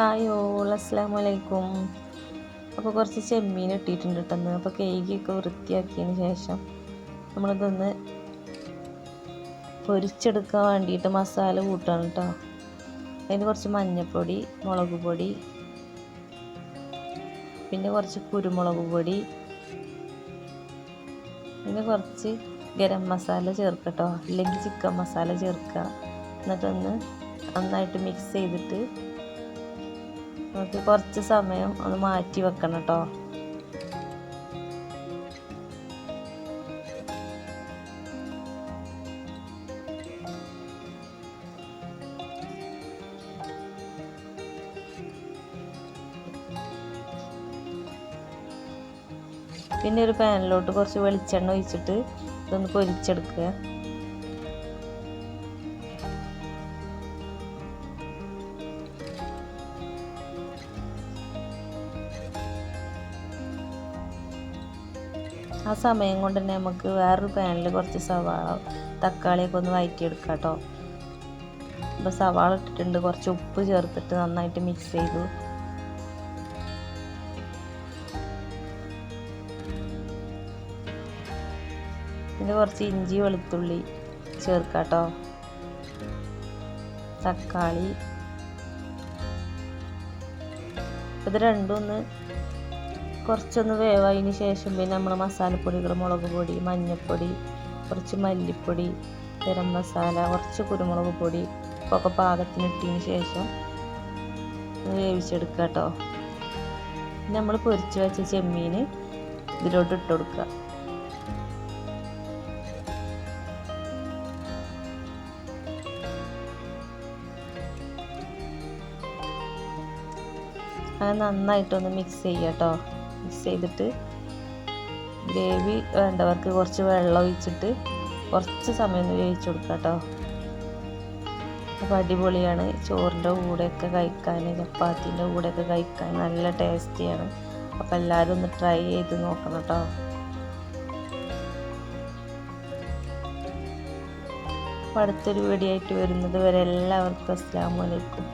Hi all അസ്സാം വലൈക്കും അപ്പോൾ കുറച്ച് ചെമ്മീൻ ഇട്ടിട്ടുണ്ട് കേട്ടെന്ന് അപ്പോൾ കേക്കൊക്കെ വൃത്തിയാക്കിയതിന് ശേഷം നമ്മളിതൊന്ന് പൊരിച്ചെടുക്കാൻ വേണ്ടിയിട്ട് മസാല കൂട്ടാണ് കേട്ടോ അതിന് കുറച്ച് മഞ്ഞൾപ്പൊടി മുളക് പൊടി പിന്നെ കുറച്ച് കുരുമുളക് പൊടി പിന്നെ കുറച്ച് ഗരം മസാല ചേർക്കട്ടോ അല്ലെങ്കിൽ ചിക്കൻ മസാല ചേർക്കുക എന്നിട്ടൊന്ന് നന്നായിട്ട് മിക്സ് ചെയ്തിട്ട് നമുക്ക് കുറച്ച് സമയം ഒന്ന് മാറ്റി വെക്കണം കേട്ടോ. പിന്നെ ഒരു പാനിലോട്ട് കുറച്ച് വെളിച്ചെണ്ണ ഒഴിച്ചിട്ട് ഇതൊന്ന് പൊരിച്ചെടുക്കുക. ആ സമയം കൊണ്ട് തന്നെ നമുക്ക് വേറൊരു പാനിൽ കുറച്ച് സവാള തക്കാളിയൊക്കെ ഒന്ന് വഴറ്റിയെടുക്കാം കേട്ടോ. അപ്പോൾ സവാള ഇട്ടിട്ടുണ്ട് കുറച്ച് ഉപ്പ് ചേർത്തിട്ട് നന്നായിട്ട് മിക്സ് ചെയ്തു. പിന്നെ കുറച്ച് ഇഞ്ചി വെളുത്തുള്ളി ചേർക്കാം കേട്ടോ. തക്കാളി. ഇത് രണ്ടും ഒന്ന് കുറച്ചൊന്ന് വേവായതിന് ശേഷം പിന്നെ നമ്മൾ മസാലപ്പൊടികൾ മുളക് പൊടി മഞ്ഞൾപ്പൊടി കുറച്ച് മല്ലിപ്പൊടി ഗരം മസാല കുറച്ച് കുരുമുളക് പൊടി ഒക്കെ പാകത്തിനിട്ടതിന് ശേഷം വേവിച്ചെടുക്കുക കേട്ടോ. നമ്മൾ പൊരിച്ച് വെച്ച ചെമ്മീൻ ഇതിലോട്ട് ഇട്ട് കൊടുക്കുക. അങ്ങനെ നന്നായിട്ടൊന്ന് മിക്സ് ചെയ്യാം കേട്ടോ. മിക്സ് ചെയ്തിട്ട് ഗ്രേവി വേണ്ടവർക്ക് കുറച്ച് വെള്ളം ഒഴിച്ചിട്ട് കുറച്ച് സമയം ഒന്ന് വേവിച്ച് കൊടുക്കുക കേട്ടോ അപ്പോൾ അടിപൊളിയാണ്. ചോറിന്റെ കൂടെയൊക്കെ കഴിക്കാൻ ചപ്പാത്തിന്റെ കൂടെയൊക്കെ കഴിക്കാൻ നല്ല ടേസ്റ്റിയാണ്. അപ്പോൾ എല്ലാവരും ഒന്ന് ട്രൈ ചെയ്ത് നോക്കണം കേട്ടോ അപ്പോൾ അടുത്തൊരു വീഡിയോ ആയിട്ട് വരുന്നത് വരെ എല്ലാവർക്കും അസ്സാം വലൈക്കും